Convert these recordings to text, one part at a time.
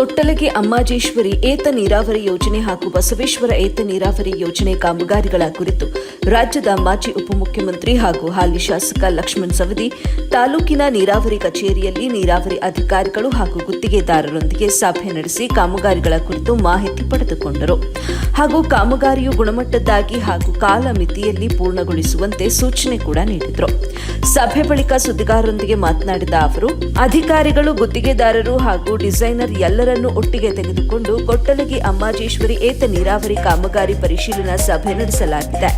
ಕೊಟ್ಟಲಗಿ ಅಮ್ಮಾಜೇಶ್ವರಿ ಏತ ನೀರಾವರಿ ಯೋಜನೆ ಹಾಗೂ ಬಸವೇಶ್ವರ ಏತ ನೀರಾವರಿ ಯೋಜನೆ ಕಾಮಗಾರಿಗಳ ಕುರಿತು ರಾಜ್ಯದ ಮಾಜಿ ಉಪಮುಖ್ಯಮಂತ್ರಿ ಹಾಗೂ ಹಾಲಿ ಶಾಸಕ ಲಕ್ಷ್ಮಣ್ ಸವದಿ, ತಾಲೂಕಿನ ನೀರಾವರಿ ಕಚೇರಿಯಲ್ಲಿ ನೀರಾವರಿ ಅಧಿಕಾರಿಗಳು ಹಾಗೂ ಗುತ್ತಿಗೆದಾರರೊಂದಿಗೆ ಸಭೆ ನಡೆಸಿ ಕಾಮಗಾರಿಗಳ ಕುರಿತು ಮಾಹಿತಿ ಪಡೆದುಕೊಂಡರು. ಹಾಗೂ ಕಾಮಗಾರಿಯು ಗುಣಮಟ್ಟದ್ದಾಗಿ ಹಾಗೂ ಕಾಲ ಮಿತಿಯಲ್ಲಿ ಪೂರ್ಣಗೊಳಿಸುವಂತೆ ಸೂಚನೆ ಕೂಡ ನೀಡಿದರು. ಸಭೆ ಬಳಿಕ ಸುದ್ದಿಗಾರರೊಂದಿಗೆ ಮಾತನಾಡಿದ ಅವರು, ಅಧಿಕಾರಿಗಳು, ಗುತ್ತಿಗೆದಾರರು ಹಾಗೂ ಡಿಸೈನರ್ ಎಲ್ಲರನ್ನೂ ಒಟ್ಟಿಗೆ ತೆಗೆದುಕೊಂಡು ಕೊಟ್ಟಲಗಿ ಅಮ್ಮಾಜೇಶ್ವರಿ ಏತ ನೀರಾವರಿ ಕಾಮಗಾರಿ ಪರಿಶೀಲನಾ ಸಭೆ ನಡೆಸಲಾಗಿದೆ.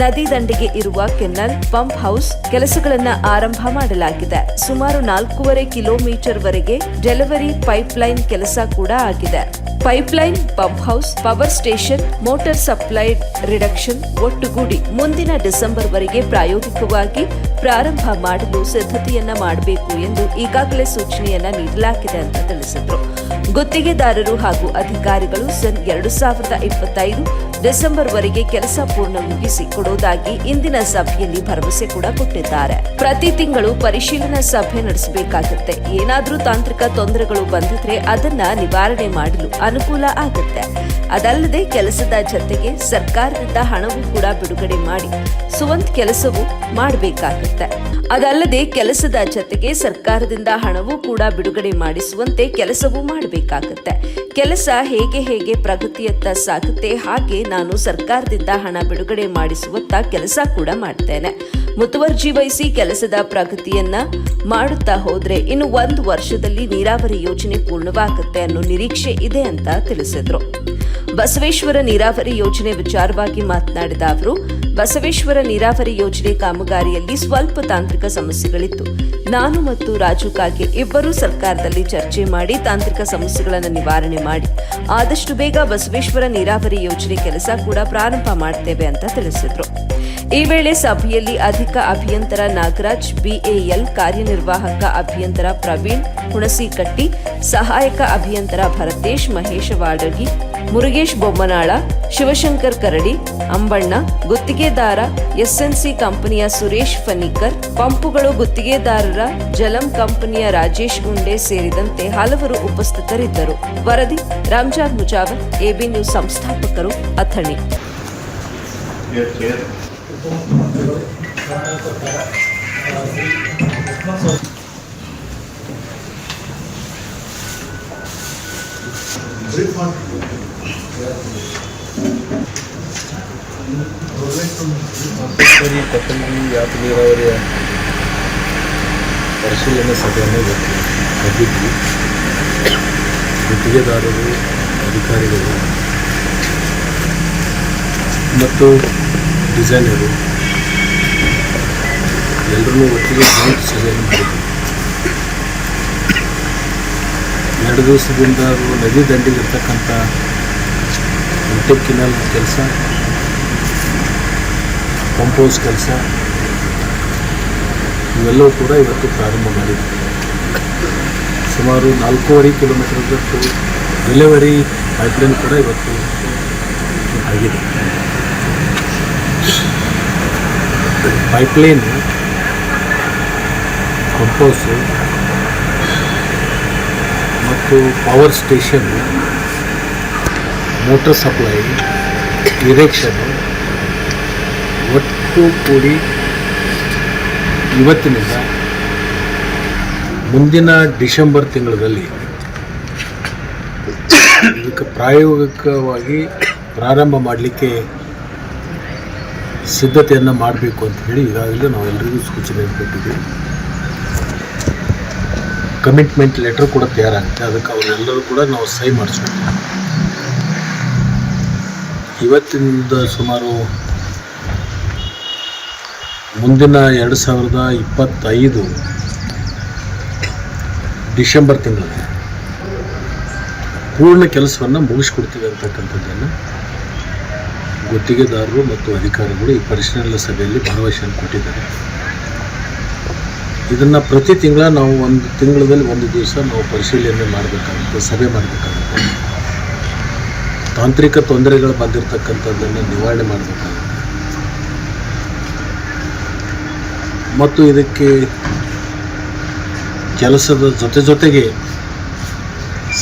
ನದಿ ದಂಡೆಗೆ ಇರುವ ಕೆನಲ್, ಪಂಪ್ ಹೌಸ್ ಕೆಲಸಗಳನ್ನು ಆರಂಭ ಮಾಡಲಾಗಿದೆ. ಸುಮಾರು ನಾಲ್ಕೂವರೆ ಕಿಲೋಮೀಟರ್ ವರೆಗೆ ಡೆಲಿವರಿ ಪೈಪ್ಲೈನ್ ಕೆಲಸ ಕೂಡ ಆಗಿದೆ. Pipeline, pump house, power station, motor supply reduction ಒಟ್ಟುಗೂಡಿ ಮುಂದಿನ ಡಿಸೆಂಬರ್ ವರೆಗೆ ಪ್ರಾಯೋಗಿಕವಾಗಿ ಪ್ರಾರಂಭ ಮಾಡಲು ಸಿದ್ಧತೆಯನ್ನ ಮಾಡಬೇಕು ಎಂದು ಈಗಾಗಲೇ ಸೂಚನೆಯನ್ನ ನೀಡಲಾಗಿದೆ ಅಂತ ತಿಳಿಸಿದ್ರು. ಗುತ್ತಿಗೆದಾರರು ಹಾಗೂ ಅಧಿಕಾರಿಗಳು ಸನ್ ಎರಡು ಸಾವಿರದ ಇಪ್ಪತ್ತೈದು ಡಿಸೆಂಬರ್ ವರೆಗೆ ಕೆಲಸ ಪೂರ್ಣ ಮುಗಿಸಿ ಕೊಡುವುದಾಗಿ ಇಂದಿನ ಸಭೆಯಲ್ಲಿ ಭರವಸೆ ಕೂಡ ಕೊಟ್ಟಿದ್ದಾರೆ. ಪ್ರತಿ ತಿಂಗಳು ಪರಿಶೀಲನಾ ಸಭೆ ನಡೆಸಬೇಕಾಗುತ್ತೆ. ಏನಾದರೂ ತಾಂತ್ರಿಕ ತೊಂದರೆಗಳು ಬಂದಿದ್ರೆ ಅದನ್ನ ನಿವಾರಣೆ ಮಾಡಲು ಅನುಕೂಲ ಆಗುತ್ತೆ ಅದಲ್ಲದೆ ಕೆಲಸದ ಜತೆಗೆ ಸರ್ಕಾರದಿಂದ ಹಣವೂ ಕೂಡ ಬಿಡುಗಡೆ ಮಾಡಿ ಸುವಂತ್ ಕೆಲಸವು ಮಾಡಬೇಕಾಗುತ್ತೆ. ಅದಲ್ಲದೆ ಕೆಲಸದ ಜತೆಗೆ ಸರ್ಕಾರದಿಂದ ಹಣವೂ ಕೂಡ ಬಿಡುಗಡೆ ಮಾಡಿಸುವಂತೆ ಕೆಲಸವೂ ಮಾಡಬೇಕಾಗುತ್ತೆ. ಕೆಲಸ ಹೇಗೆ ಹೇಗೆ ಪ್ರಗತಿಯತ್ತ ಸಾಗುತ್ತೆ ಹಾಗೆ ನಾನು ಸರ್ಕಾರದಿಂದ ಹಣ ಬಿಡುಗಡೆ ಮಾಡಿಸುವತ್ತ ಕೆಲಸ ಕೂಡ ಮಾಡ್ತೇನೆ. ಮುತುವರ್ಜಿ ವಹಿಸಿ ಕೆಲಸದ ಪ್ರಗತಿಯನ್ನ ಮಾಡುತ್ತಾ ಹೋದ್ರೆ ಇನ್ನು ಒಂದು ವರ್ಷದಲ್ಲಿ ನೀರಾವರಿ ಯೋಜನೆ ಪೂರ್ಣವಾಗುತ್ತೆ ಅನ್ನೋ ನಿರೀಕ್ಷೆ ಇದೆ ಅಂತ ತಿಳಿಸಿದ್ರು. ಬಸವೇಶ್ವರ ನೀರಾವರಿ ಯೋಜನೆ ವಿಚಾರವಾಗಿ ಮಾತನಾಡಿದ ಅವರು, ಬಸವೇಶ್ವರ ನೀರಾವರಿ ಯೋಜನೆ ಕಾಮಗಾರಿಯಲ್ಲಿ ಸ್ವಲ್ಪ ತಾಂತ್ರಿಕ ಸಮಸ್ಯೆಗಳಿತ್ತು. ನಾನು ಮತ್ತು ರಾಜು ಕಾಗೆ ಇಬ್ಬರೂ ಸರ್ಕಾರದಲ್ಲಿ ಚರ್ಚೆ ಮಾಡಿ ತಾಂತ್ರಿಕ ಸಮಸ್ಯೆಗಳನ್ನು ನಿವಾರಣೆ ಮಾಡಿ, ಆದಷ್ಟು ಬೇಗ ಬಸವೇಶ್ವರ ನೀರಾವರಿ ಯೋಜನೆ ಕೆಲಸ ಕೂಡ ಪ್ರಾರಂಭ ಮಾಡ್ತೇವೆ ಅಂತ ತಿಳಿಸಿದ್ರು. ಈ ವೇಳೆ ಸಭೆಯಲ್ಲಿ ಅಧಿಕ ಅಭಿಯಂತರ ನಾಗರಾಜ್, ಬಿಎಎಲ್ ಕಾರ್ಯನಿರ್ವಾಹಕ ಅಭಿಯಂತರ ಪ್ರವೀಣ್, ಹುಣಸಿಕಟ್ಟಿ, ಸಹಾಯಕ ಅಭಿಯಂತರ ಭರತೇಶ್, ಮಹೇಶ ವಾಡಗಿ, ಮುರುಗೇಶ್ ಬೊಮ್ಮನಾಳ, ಶಿವಶಂಕರ್ ಕರಡಿ, ಅಂಬಣ್ಣ, ಗುತ್ತಿಗೆದಾರ ಎಸ್ಎನ್ಸಿ ಕಂಪನಿಯ ಸುರೇಶ್ ಫನಿಕರ್ ಪಂಪುಗಳು ಗುತ್ತಿಗೆದಾರರ ಜಲಂ ಕಂಪನಿಯ ರಾಜೇಶ್ ಗುಂಡೆ ಸೇರಿದಂತೆ ಹಲವರು ಉಪಸ್ಥಿತರಿದ್ದರು. ವರದಿ, ರಾಮ್ಜಾನ್ ಮುಜಾವರ್, ಎಬಿ ನ್ಯೂಸ್ ಸಂಸ್ಥಾಪಕರು, ಅಥಣಿ. ಸರಿ ಕೊತ್ತಂಬರಿ ಯಾತ ನೀರಾವರಿಯ ಪರಿಶೀಲನೆ ಸಭೆಯನ್ನು ಕರೆದಿದ್ವಿ ಗುತ್ತಿಗೆದಾರರು ಅಧಿಕಾರಿಗಳು ಮತ್ತು ಡಿಸೈನರು ಎಲ್ಲರೂ ಒಟ್ಟಿಗೆ ಕೂತು ಸಜೆನ್ ಮಾಡಿದ್ವಿ ಎರಡು ದಿವಸದಿಂದ ಅದು ನದಿ ದಂಡೆಗಿರ್ತಕ್ಕಂಥ ಇಂಟೆಕ್ ಕಿನಾಲ್ ಕೆಲಸ ಕಂಪೋಸ್ ಕೆಲಸ, ಇವೆಲ್ಲವೂ ಕೂಡ ಇವತ್ತು ಪ್ರಾರಂಭ ಮಾಡಿದ್ವಿ ಸುಮಾರು ನಾಲ್ಕೂವರೆ ಕಿಲೋಮೀಟರ್ದಷ್ಟು ಡೆಲಿವರಿ ಪೈಪ್ಲೈನ್ ಕೂಡ ಇವತ್ತು ಆಗಿದೆ. ಪೈಪ್ಲೈನ್ ಕಂಪೋಸು ಮತ್ತು ಪವರ್ ಸ್ಟೇಷನ್ ಮೋಟರ್ ಸಪ್ಲೈ ಇರೆಕ್ಷನ್ನು ಒಟ್ಟು ಕೂಡಿ ಇವತ್ತಿನಿಂದ ಮುಂದಿನ ಡಿಸೆಂಬರ್ ತಿಂಗಳಲ್ಲಿ ಇದಕ್ಕೆ ಪ್ರಾಯೋಗಿಕವಾಗಿ ಪ್ರಾರಂಭ ಮಾಡಲಿಕ್ಕೆ ಸಿದ್ಧತೆಯನ್ನು ಮಾಡಬೇಕು ಅಂತ ಹೇಳಿ ಈಗಾಗಲೇ ನಾವು ಎಲ್ಲರಿಗೂ ಸೂಚನೆ ಕೊಟ್ಟಿದ್ದೀವಿ. ಕಮಿಟ್ಮೆಂಟ್ ಲೆಟರ್ ಕೂಡ ತಯಾರಾಗುತ್ತೆ. ಅದಕ್ಕೆ ಅವರೆಲ್ಲರೂ ಕೂಡ ನಾವು ಸಹಿ ಮಾಡಿಸ್ಬೇಕು. ಇವತ್ತಿನಿಂದ ಸುಮಾರು ಮುಂದಿನ ಎರಡು ಸಾವಿರದ ಇಪ್ಪತ್ತೈದು ಡಿಸೆಂಬರ್ ತಿಂಗಳಲ್ಲಿ ಪೂರ್ಣ ಕೆಲಸವನ್ನು ಮುಗಿಸ್ಕೊಡ್ತೀವಿ ಅಂತಕ್ಕಂಥದ್ದನ್ನು ಗುತ್ತಿಗೆದಾರರು ಮತ್ತು ಅಧಿಕಾರಿಗಳು ಈ ಪರಿಶೀಲನಾ ಸಭೆಯಲ್ಲಿ ಭರವಸೆಯನ್ನು ಕೊಟ್ಟಿದ್ದಾರೆ. ಇದನ್ನು ಪ್ರತಿ ತಿಂಗಳ ನಾವು ಒಂದು ತಿಂಗಳಲ್ಲಿ ಒಂದು ದಿವಸ ನಾವು ಪರಿಶೀಲನೆ ಮಾಡಬೇಕಾಗುತ್ತೆ, ಸಭೆ ಮಾಡಬೇಕಾಗುತ್ತೆ. ತಾಂತ್ರಿಕ ತೊಂದರೆಗಳು ಬಂದಿರತಕ್ಕಂಥದ್ದನ್ನು ನಿವಾರಣೆ ಮಾಡಬೇಕಾಗುತ್ತೆ. ಮತ್ತು ಇದಕ್ಕೆ ಕೆಲಸದ ಜೊತೆ ಜೊತೆಗೆ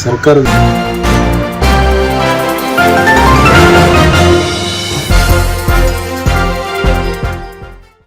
ಸರ್ಕಾರದ